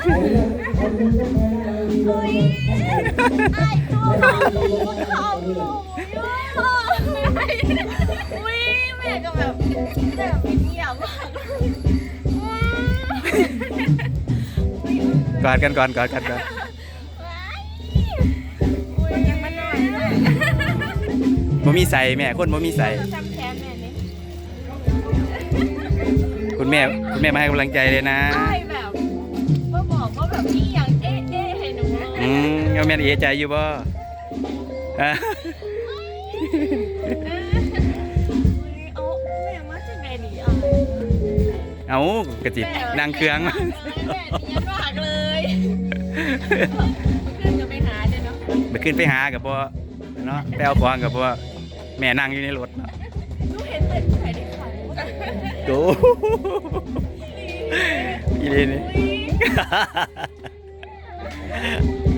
ก็แบบแบบเงียบมากกอดกันก่อนกอดกันก่อนอุ้ยยังไม่นอนบ่มีใส่แม่คนบ่มีใส่ทำแฉแม่เลยคุณแม่คุณแม่มาให้กำลังใจเลยนะ อืมเอาแม่นเอใจอยู่บ่เอาแม่มาจากไหนนี่อะเอากระจิตนางเครื่องแม่นียนมากเลยเพื่อนจะไปหาเนี่ยเนาะไปขึ้นไปหากับบ่อเนาะไปเอาของกับบ่อแม่นั่งอยู่ในรถเนาะหนูเห็นแต่ใครได้ขายโตอีเลนี่อุ้ย